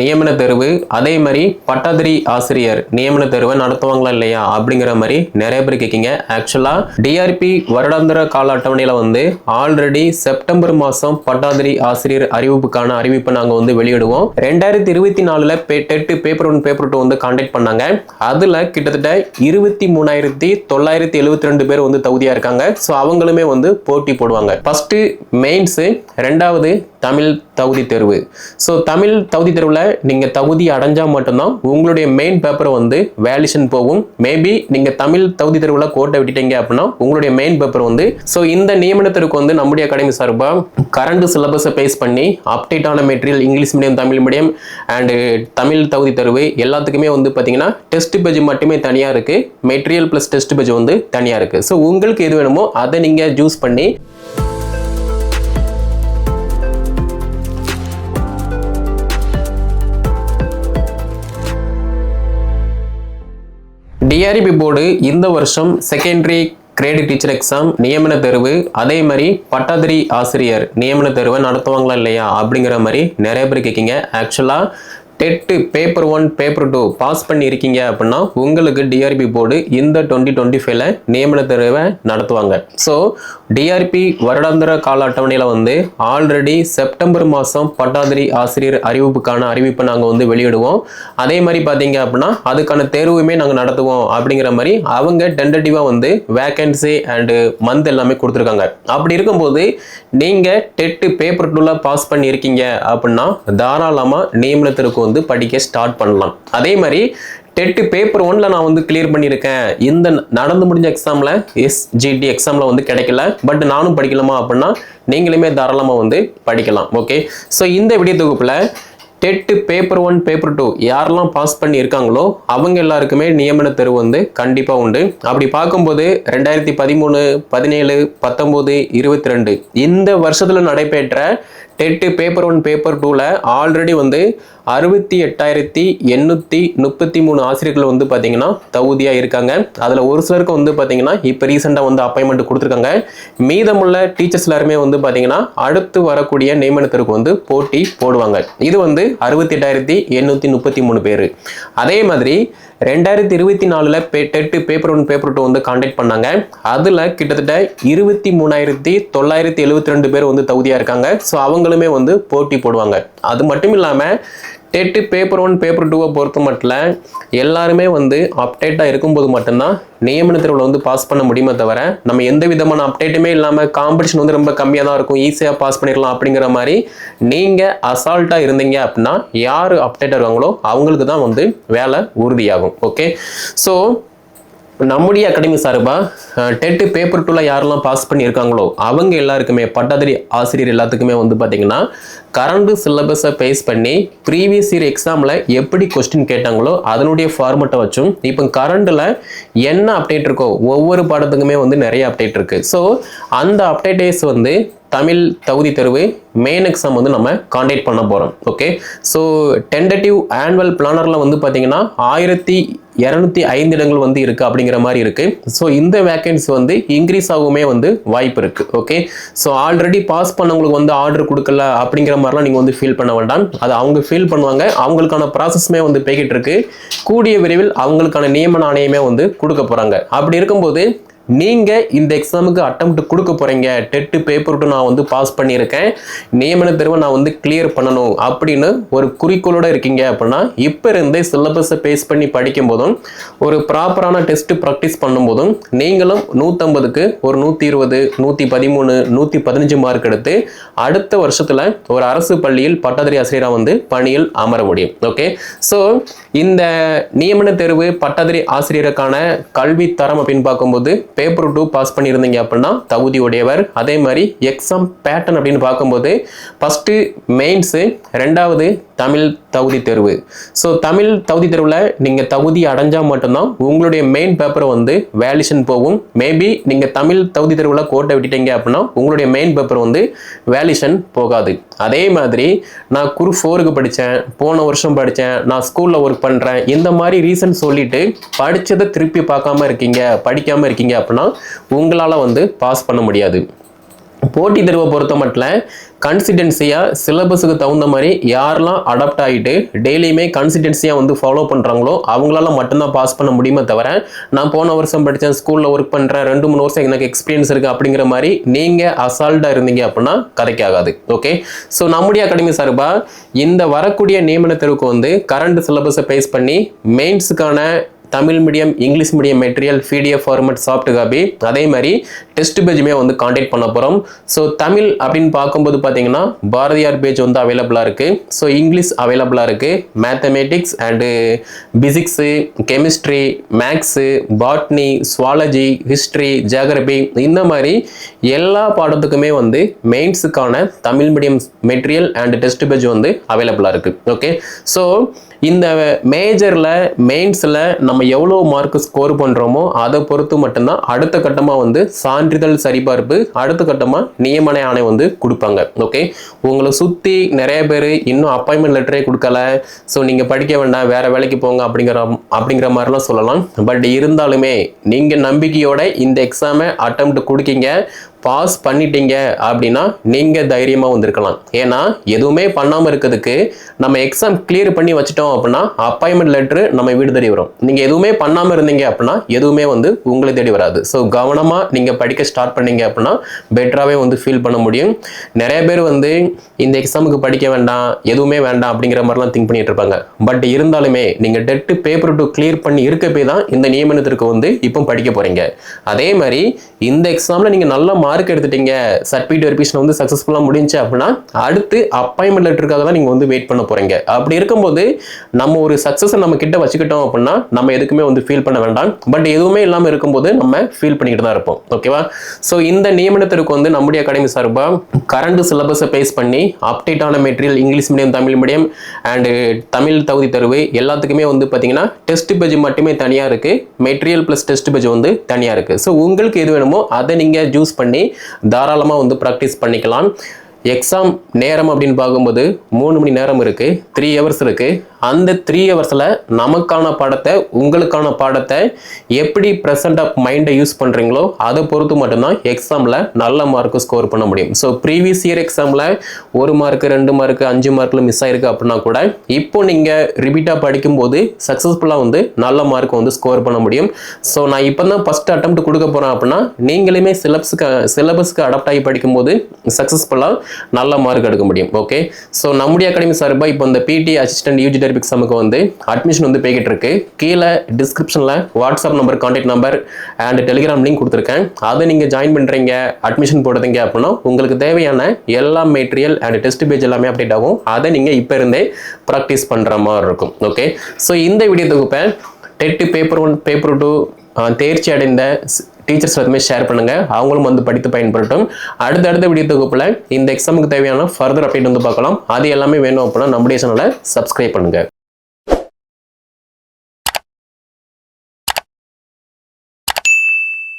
நியமன தேர்வு அதே மாதிரி பட்டாதிரி ஆசிரியர் நியமன தேர்வை நடத்துவாங்களா இல்லையா அப்படிங்கிற மாதிரி நிறைய பேர் கேட்கீங்க. ஆக்சுவலா டிஆர்பி வருடாந்திர கால அட்டவணையில வந்து ஆல்ரெடி செப்டம்பர் மாசம் பட்டாதிரி ஆசிரியர் அறிவிப்புக்கான அறிவிப்பை நாங்க வந்து வெளியிடுவோம். ரெண்டாயிரத்தி இருபத்தி நாலுல TET paper one paper two வந்து கான்டாக்ட் பண்ணாங்க. அதுல கிட்டத்தட்ட இருபத்தி மூணாயிரத்தி தொள்ளாயிரத்தி எழுபத்தி ரெண்டு பேர் வந்து தகுதியா இருக்காங்க. ஸோ அவங்களுமே வந்து போட்டி போடுவாங்க. ஃபர்ஸ்ட் மெயின்ஸ் ரெண்டாவது தமிழ் தகுதி தேர்வு. ஸோ தமிழ் தகுதி தேர்வில் நீங்கள் தகுதி அடைஞ்சால் மட்டும்தான் உங்களுடைய மெயின் பேப்பர் வந்து வேலிஷன் போகும். மேபி நீங்கள் தமிழ் தகுதி தேர்வில் கோட்டை விட்டுட்டீங்க அப்படின்னா உங்களுடைய மெயின் பேப்பர் வந்து ஸோ இந்த நியமனத்திற்கு வந்து நம்முடைய அகாடமி சார்பாக கரண்ட் சிலபஸை பேஸ் பண்ணி அப்டேட்டான material English medium Tamil medium and Tamil தகுதி தேர்வு எல்லாத்துக்குமே வந்து பார்த்தீங்கன்னா டெஸ்ட் பேஜ் மட்டுமே தனியாக இருக்குது மெட்டீரியல் ப்ளஸ் டெஸ்ட் பேஜ் வந்து தனியாக இருக்குது ஸோ உங்களுக்கு எது வேணுமோ அதை நீங்கள் ஜூஸ் பண்ணி டிஆர்பி போர்டு இந்த வருஷம் செகண்டரி கிரேடு டீச்சர் எக்ஸாம் நியமன தேர்வு அதே மாதிரி பட்டாதிரி ஆசிரியர் நியமன தேர்வை நடத்துவாங்களா இல்லையா அப்படிங்கிற மாதிரி நிறைய பேர் கேட்கீங்க. ஆக்சுவலாக TET paper one paper two pass பண்ணியிருக்கீங்க அப்படின்னா உங்களுக்கு டிஆர்பி போர்டு இந்த டுவெண்ட்டி டுவெண்ட்டி ஃபைவ்ல நியமன தேர்வை நடத்துவாங்க. ஸோ டிஆர்பி வருடாந்திர கால அட்டவணையில் வந்து ஆல்ரெடி செப்டம்பர் மாதம் பட்டாதிரி ஆசிரியர் அறிவிப்புக்கான அறிவிப்பை நாங்கள் வந்து வெளியிடுவோம். அதே மாதிரி பார்த்தீங்க அப்படின்னா அதுக்கான தேர்வுமே நாங்கள் நடத்துவோம் அப்படிங்கிற மாதிரி அவங்க டென்டேட்டிவாக வந்து வேகன்சி அண்டு மந்த் எல்லாமே கொடுத்துருக்காங்க. அப்படி இருக்கும்போது நீங்கள் டெட்டு பேப்பர் டூவில் பாஸ் பண்ணியிருக்கீங்க அப்படின்னா தாராளமாக நியமனத்திற்கு வந்து படிக்க ஸ்டார்ட் பண்ணலாம். அதே மாதிரி டெட்டு பேப்பர் ஒன்ல நான் வந்து கிளியர் பண்ணியிருக்கேன். இந்த நடந்து முடிஞ்ச எக்ஸாமில் எஸ்ஜிடி எக்ஸாமில் வந்து கிடைக்கல. பட் நானும் படிக்கலாமா அப்படின்னா நீங்களுமே தாராளமாக வந்து படிக்கலாம். ஓகே ஸோ இந்த விடிய தொகுப்பில் TET paper one paper two யாரெல்லாம் பாஸ் பண்ணி இருக்காங்களோ அவங்க எல்லாருக்குமே நியமன தேர்வு வந்து கண்டிப்பாக உண்டு. அப்படி பார்க்கும்போது ரெண்டாயிரத்தி பதிமூணு பதினேழு பத்தொம்போது இருபத்தி ரெண்டு இந்த வருஷத்தில் நடைபெற்ற டெட்டு பேப்பர் ஒன் பேப்பர் டூவில் ஆல்ரெடி வந்து அறுபத்தி எட்டாயிரத்தி எண்ணூற்றி முப்பத்தி மூணு ஆசிரியர்கள் வந்து பார்த்தீங்கன்னா தகுதியாக இருக்காங்க. அதில் ஒரு சிலருக்கு வந்து பார்த்தீங்கன்னா இப்போ ரீசெண்டாக வந்து அப்பாயின்மெண்ட் கொடுத்துருக்காங்க. மீதமுள்ள டீச்சர்ஸ் எல்லாருமே வந்து பார்த்தீங்கன்னா அடுத்து வரக்கூடிய நியமனத்திற்கு வந்து போட்டி போடுவாங்க. இது வந்து அறுபத்தி எட்டாயிரத்தி எண்ணூற்றி முப்பத்தி மூணு பேர். அதே மாதிரி ரெண்டாயிரத்தி இருபத்தி நாலில் பே TET paper one paper two வந்து கான்டாக்ட் பண்ணாங்க. அதில் கிட்டத்தட்ட இருபத்தி மூணாயிரத்தி தொள்ளாயிரத்தி எழுபத்தி ரெண்டு பேர் வந்து தகுதியாக இருக்காங்க ஸோ அவங்களுமே வந்து போட்டி போடுவாங்க அது மட்டும் இல்லாமல் டெட்டு பேப்பர் ஒன் பேப்பர் டூவை பொறுத்த மட்டும் எல்லாருமே வந்து அப்டேட்டாக இருக்கும்போது மட்டும்தான் நியமன தேர்வில் வந்து பாஸ் பண்ண முடியுமே தவிர நம்ம எந்த விதமான அப்டேட்டுமே இல்லாமல் காம்படிஷன் வந்து ரொம்ப கம்மியாக தான் இருக்கும் ஈஸியாக பாஸ் பண்ணிடலாம் அப்படிங்கிற மாதிரி நீங்கள் அசால்ட்டாக இருந்தீங்க அப்படின்னா யார் அப்டேட்டாக இருக்காங்களோ அவங்களுக்கு தான் வந்து வேலை உறுதியாகும் ஓகே ஸோ நம்முடைய அகாடமி சார்பாக டெட்டு பேப்பர் டூவில் யாரெல்லாம் பாஸ் பண்ணியிருக்காங்களோ அவங்க எல்லாருக்குமே பட்டாதிரி ஆசிரியர் எல்லாத்துக்குமே வந்து பார்த்தீங்கன்னா கரண்ட் சிலபஸை பேஸ் பண்ணி ப்ரீவியஸ் இயர் எக்ஸாமில் எப்படி கொஸ்டின் கேட்டாங்களோ அதனுடைய ஃபார்மெட்டை வச்சும் இப்போ கரண்டில் என்ன அப்டேட் இருக்கோ ஒவ்வொரு பாடத்துக்குமே வந்து நிறைய அப்டேட் இருக்குது ஸோ அந்த அப்டேட்டேஸ் வந்து தமிழ் தகுதி தேர்வு மெயின் எக்ஸாம் வந்து நம்ம காண்டாக்ட் பண்ண போகிறோம் ஓகே ஸோ டென்டேட்டிவ் ஆனுவல் பிளானரில் வந்து பார்த்தீங்கன்னா ஆயிரத்தி இரநூத்தி ஐந்து இடங்கள் வந்து இருக்குது அப்படிங்கிற மாதிரி இருக்குது ஸோ இந்த வேக்கன்சி வந்து இன்க்ரீஸ் ஆகுமே வந்து வாய்ப்பு இருக்குது ஓகே ஸோ ஆல்ரெடி பாஸ் பண்ணவங்களுக்கு வந்து ஆர்டர் கொடுக்கல அப்படிங்கிற மாதிரிலாம் நீங்கள் வந்து ஃபீல் பண்ண வேண்டாம். அது அவங்க ஃபீல் பண்ணுவாங்க. அவங்களுக்கான ப்ராசஸ்மே வந்து போய்கிட்டு இருக்கு. கூடிய விரைவில் அவங்களுக்கான நியமன ஆணையமே வந்து கொடுக்க போகிறாங்க அப்படி இருக்கும்போது நீங்கள் இந்த எக்ஸாமுக்கு அட்டம்ப்ட் கொடுக்க போகிறீங்க டெட்டு பேப்பர் டூ நான் வந்து பாஸ் பண்ணியிருக்கேன். நியமன தேர்வை நான் வந்து கிளியர் பண்ணணும் அப்படின்னு ஒரு குறிக்கோளோட இருக்கீங்க அப்படின்னா இப்போ இருந்தே சிலபஸை பேஸ் பண்ணி படிக்கும் போதும் ஒரு ப்ராப்பரான டெஸ்ட்டு ப்ராக்டிஸ் பண்ணும்போதும் நீங்களும் நூற்றம்பதுக்கு ஒரு நூற்றி இருபது நூற்றி பதிமூணு நூற்றி பதினஞ்சு மார்க் எடுத்து அடுத்த வருஷத்தில் ஒரு அரசு பள்ளியில் பட்டதாரி ஆசிரியராக வந்து பணியில் அமர முடியும். ஓகே ஸோ இந்த நியமன தேர்வு பட்டதாரி ஆசிரியருக்கான கல்வி தரம் அப்படின்னு பார்க்கும்போது பேப்பர் டூ பாஸ் பண்ணியிருந்தீங்க அப்படின்னா தகுதி உடையவர் அதே மாதிரி எக்ஸாம் பேட்டர்ன் அப்படின்னு பார்க்கும்போது ஃபஸ்ட்டு மெயின்ஸு ரெண்டாவது தமிழ் தகுதி தேர்வு. ஸோ தமிழ் தகுதி தேர்வில் நீங்கள் தகுதி அடைஞ்சால் மட்டும்தான் உங்களுடைய மெயின் பேப்பர் வந்து வேலிஷன் போகும். மேபி நீங்கள் தமிழ் தகுதி தேர்வில் கோட்டை விட்டுட்டீங்க அப்படின்னா உங்களுடைய மெயின் பேப்பர் வந்து வேலிஷன் போகாது. அதே மாதிரி நான் குரு ஃபோருக்கு படித்தேன் போன வருஷம் படித்தேன் நான் ஸ்கூலில் ஒர்க் பண்ணுறேன் இந்த மாதிரி ரீசன் சொல்லிட்டு படித்ததை திருப்பி பார்க்காம இருக்கீங்க படிக்காமல் இருக்கீங்க அப்படின்னா உங்களால் வந்து பாஸ் பண்ண முடியாது. போட்டித் தேர்வை பொறுத்த மட்டும் கன்சிடென்சியாக சிலபஸுக்கு தகுந்த மாதிரி யாரெல்லாம் அடாப்ட் ஆகிட்டு டெய்லியுமே கன்சிடென்சியாக வந்து ஃபாலோ பண்ணுறாங்களோ அவங்களால மட்டும்தான் பாஸ் பண்ண முடியுமே தவிர நான் போன வருஷம் படித்தேன் ஸ்கூலில் ஒர்க் பண்ணுறேன் ரெண்டு மூணு வருஷம் எனக்கு எக்ஸ்பீரியன்ஸ் இருக்குது அப்படிங்கிற மாதிரி நீங்கள் அசால்ட்டாக இருந்தீங்க அப்படின்னா கதைக்காகாது ஓகே ஸோ நம்முடைய அகாடமி சார்பாக இந்த வரக்கூடிய நியமன தேர்வுக்கு வந்து கரண்ட் சிலபஸை பேஸ் பண்ணி மெயின்ஸுக்கான Tamil medium English medium material PDF format soft copy அதே மாதிரி டெஸ்ட் பேஜுமே வந்து காண்டாக்ட் பண்ண போகிறோம் ஸோ தமிழ் அப்படின்னு பார்க்கும்போது பார்த்தீங்கன்னா பாரதியார் பேஜ் வந்து அவைலபிளாக இருக்குது ஸோ இங்கிலீஷ் அவைலபிளாக இருக்குது mathematics and physics chemistry maths botany zoology history geography இந்த மாதிரி எல்லா பாடத்துக்குமே வந்து மெயின்ஸுக்கான Tamil medium material and test page வந்து அவைலபிளாக இருக்குது ஓகே ஸோ இந்த மேஜரில் மெயின்ஸில் நம்ம எவ்வளோ மார்க் ஸ்கோர் பண்ணுறோமோ அதை பொறுத்து மட்டும்தான் அடுத்த கட்டமாக வந்து சான்றிதழ் சரிபார்ப்பு அடுத்த கட்டமாக நியமன ஆணை வந்து கொடுப்பாங்க. ஓகே உங்களை சுற்றி நிறைய பேர் இன்னும் அப்பாயின்மெண்ட் லெட்டரே கொடுக்கல. ஸோ நீங்கள் படிக்க வேண்டாம் வேறு வேலைக்கு போங்க அப்படிங்கிற அப்படிங்கிற மாதிரிலாம் சொல்லலாம். பட் இருந்தாலுமே நீங்கள் நம்பிக்கையோட இந்த எக்ஸாமை அட்டம் கொடுக்கீங்க. பாஸ் பண்ணிட்டீங்க அப்படின்னா நீங்கள் தைரியமாக வந்திருக்கலாம் ஏன்னா எதுவுமே பண்ணாமல் இருக்கிறதுக்கு நம்ம எக்ஸாம் கிளியர் பண்ணி வச்சிட்டோம் அப்படின்னா அப்பாயின்மெண்ட் லெட்ரு நம்ம வீடு தேடி வரும். நீங்கள் எதுவுமே பண்ணாமல் இருந்தீங்க அப்படின்னா எதுவுமே வந்து உங்களை தேடி வராது. ஸோ கவனமாக நீங்கள் படிக்க ஸ்டார்ட் பண்ணீங்க அப்படின்னா பெட்டராகவே வந்து ஃபீல் பண்ண முடியும். நிறைய பேர் வந்து இந்த எக்ஸாமுக்கு படிக்க வேண்டாம் எதுவுமே வேண்டாம் அப்படிங்கிற மாதிரிலாம் திங்க் பண்ணிட்டு இருப்பாங்க. பட் இருந்தாலுமே நீங்கள் டெட்டு பேப்பர் டு கிளியர் பண்ணி இருக்கப்பே தான் இந்த நியமனத்திற்கு வந்து இப்போ படிக்க போகிறீங்க அதே மாதிரி இந்த எக்ஸாமில் நீங்கள் நல்ல மார்க் எடுத்துட்டீங்க. சர்டிஃபிகேட் வெரிஃபிகேஷன் வந்து சக்ஸஸ்ஃபுல்லாக முடிஞ்சு அப்படின்னா அடுத்து அப்பாயின்மெண்ட் லெட்டருக்காக தான் நீங்கள் வந்து வெயிட் பண்ண போகிறீங்க அப்படி இருக்கும்போது நம்ம ஒரு சக்ஸஸை நம்ம கிட்ட வச்சுக்கிட்டோம் அப்படின்னா நம்ம எதுக்குமே வந்து ஃபீல் பண்ண வேண்டாம். பட் எதுவுமே இல்லாமல் இருக்கும்போது நம்ம ஃபீல் பண்ணிக்கிட்டு தான் இருப்போம். ஓகேவா ஸோ இந்த நியமனத்திற்கு வந்து நம்முடைய அகாடமி சார்பாக கரண்ட் சிலபஸை பேஸ் பண்ணி அப்டேட்டான material English medium Tamil medium and Tamil தகுதி தருவு எல்லாத்துக்குமே வந்து பார்த்தீங்கன்னா டெஸ்ட் பேஜ் மட்டுமே தனியாக இருக்குது மெட்டீரியல் ப்ளஸ் டெஸ்ட் பேஜ் வந்து தனியாக இருக்குது ஸோ உங்களுக்கு எது வேணுமோ அதை நீங்கள் ஜூஸ் பண்ணி தாராளமாக வந்து ப்ராக்டிஸ் பண்ணிக்கலாம். எக்ஸாம் நேரம் அப்படின்னு பார்க்கும்போது மூணு மணி நேரம் இருக்குது த்ரீ ஹவர்ஸ் இருக்குது அந்த த்ரீ ஹவர்ஸில் நமக்கான பாடத்தை உங்களுக்கான பாடத்தை எப்படி ப்ரெசன்ட் ஆஃப் மைண்டை யூஸ் பண்ணுறீங்களோ அதை பொறுத்து மட்டும்தான் எக்ஸாமில் நல்ல மார்க்கு ஸ்கோர் பண்ண முடியும். ஸோ ப்ரீவியஸ் இயர் எக்ஸாமில் ஒரு மார்க்கு ரெண்டு மார்க்கு அஞ்சு மார்க்கில் மிஸ் ஆயிருக்கு அப்படின்னா கூட இப்போ நீங்கள் ரிப்பீட்டாக படிக்கும்போது சக்ஸஸ்ஃபுல்லாக வந்து நல்ல மார்க் வந்து ஸ்கோர் பண்ண முடியும். ஸோ நான் இப்போ தான் ஃபஸ்ட் அட்டம் கொடுக்க போகிறேன் அப்படின்னா நீங்களுமே சிலபஸுக்கு சிலபஸ்க்கு அடாப்ட் ஆகி படிக்கும்போது சக்ஸஸ்ஃபுல்லாக நல்ல மார்க் எடுக்க முடியும். ஓகே ஸோ நம்முடைய அகாடமி சார்பாக இப்போ இந்த பிடி அசிஸ்டன்ட் யூஜி டெரிபிக் சமுக்கு வந்து அட்மிஷன் வந்து போய்கிட்டு இருக்கு. கீழே டிஸ்கிரிப்ஷனில் WhatsApp number contact number and Telegram link கொடுத்துருக்கேன். அதை நீங்கள் ஜாயின் பண்ணுறீங்க அட்மிஷன் போடுறீங்க அப்படின்னா உங்களுக்கு தேவையான எல்லா மெட்டீரியல் அண்ட் டெஸ்ட் பேஜ் எல்லாமே அப்டேட் ஆகும். அதை நீங்கள் இப்போ இருந்தே ப்ராக்டிஸ் பண்ணுற மாதிரி இருக்கும். ஓகே ஸோ இந்த வீடியோ தொகுப்பை TET paper one paper two தேர்ச்சி அடைந்த டீச்சர்ஸ் எல்லாமே ஷேர் பண்ணுங்கள் அவங்களும் வந்து படித்து பயன்படுத்தும் அடுத்தடுத்த வீடியோ தொகுப்பில் இந்த எக்ஸாமுக்கு தேவையான ஃபர்தர் அப்டேட் வந்து பார்க்கலாம். அது எல்லாமே வேணும் அப்படின்னா நம்முடைய சேனலை சப்ஸ்கிரைப் பண்ணுங்கள்